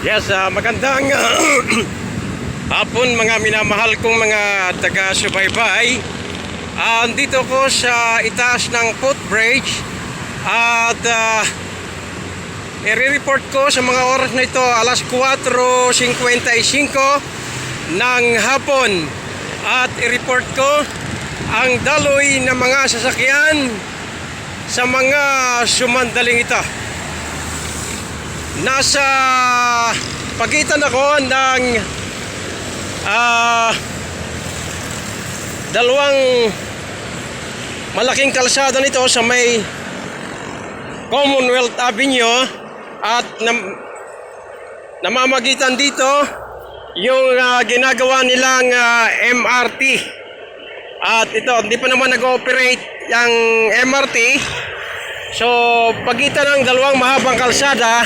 Yes, ah, magandang hapon mga minamahal kong mga taga-subaybay. Ah, andito ko sa itaas ng footbridge at uh, i-report ko sa mga oras na ito alas 4.55 ng hapon at i-report ko ang daloy ng mga sasakyan sa mga sumandaling ito. Nasa pagitan ako ng ah dalawang malaking kalsada nito sa may Commonwealth Avenue at nam, namamagitan dito yung ah, ginagawa nilang ah, MRT at ito hindi pa naman nag-ooperate yung MRT so pagitan ng dalawang mahabang kalsada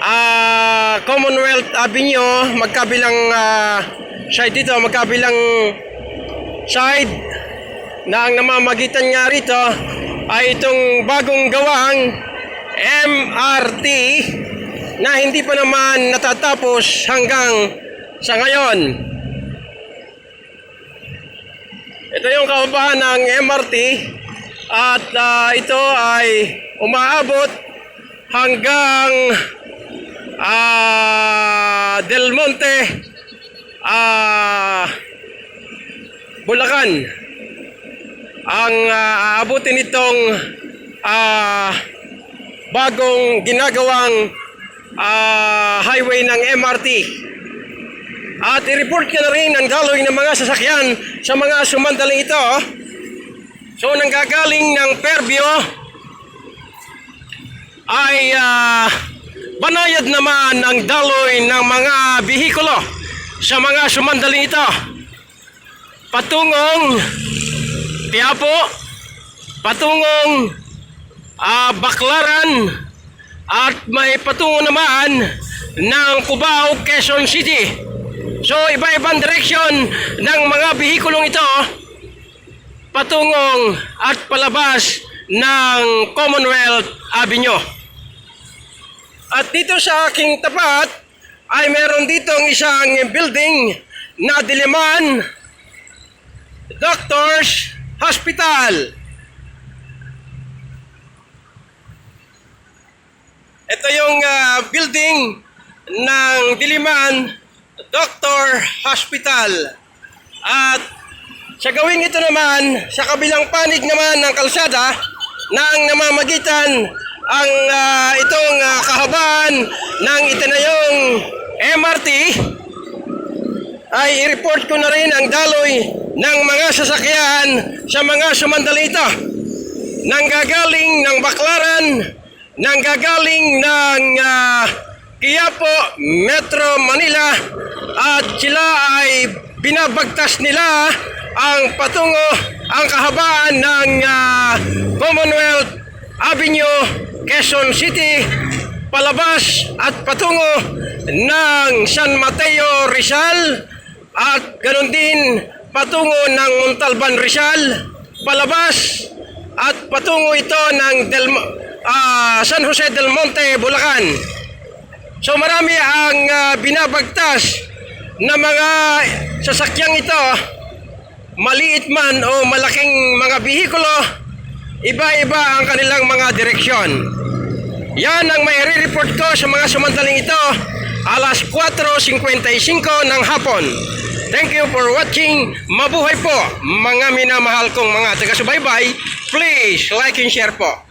ah Commonwealth Avenue magkabilang ah, side dito magkabilang side na ang namamagitan nga rito ay itong bagong gawang MRT na hindi pa naman natatapos hanggang sa ngayon. Ito yung kababahan ng MRT at ah, ito ay umaabot hanggang ah, Del Monte. Ah, Bulacan. Ang ah, aabutin itong ah, bagong ginagawang ah, highway ng MRT at i-report ka na rin ang daloy ng mga sasakyan sa mga sumandaling ito. So nanggagaling ng Perbio ay ah, banayad naman ang daloy ng mga bihikulo sa mga sumandaling ito. Patungong Tiapo patungong ah, Baklaran at may patungo naman ng Cubao, Quezon City. So iba-ibang direksyon ng mga bihikulong ito patungong at palabas ng Commonwealth Avenue at dito sa aking tapat ay meron ditong isang building na diliman Doctors Hospital. Ito yung ah, building ng Diliman Doctor Hospital. At sa gawing ito naman, sa kabilang panig naman ng kalsada, ang namamagitan ang ah, itong ah, kahabaan ng itinayong MRT, ay i-report ko na rin ang daloy ng mga sasakyan sa mga sumandali ito. Nanggagaling ng Baklaran, nanggagaling ng ah, Quiapo, Metro Manila at sila ay binabagtas nila ang patungo, ang kahabaan ng ah, Commonwealth Avenue, Quezon City, palabas at patungo ng San Mateo Rizal at ganoon din patungo ng Montalban Rizal, palabas at patungo ito ng Del, ah, San Jose del Monte, Bulacan. So marami ang ah, binabagtas na mga sasakyang ito, maliit man o malaking mga bihikulo, iba-iba ang kanilang direksyon. Yan ang may report ko sa mga sumandaling ito alas 4.55 ng hapon. Thank you for watching. Mabuhay po mga minamahal kong mga taga-subaybay. Please like and share po.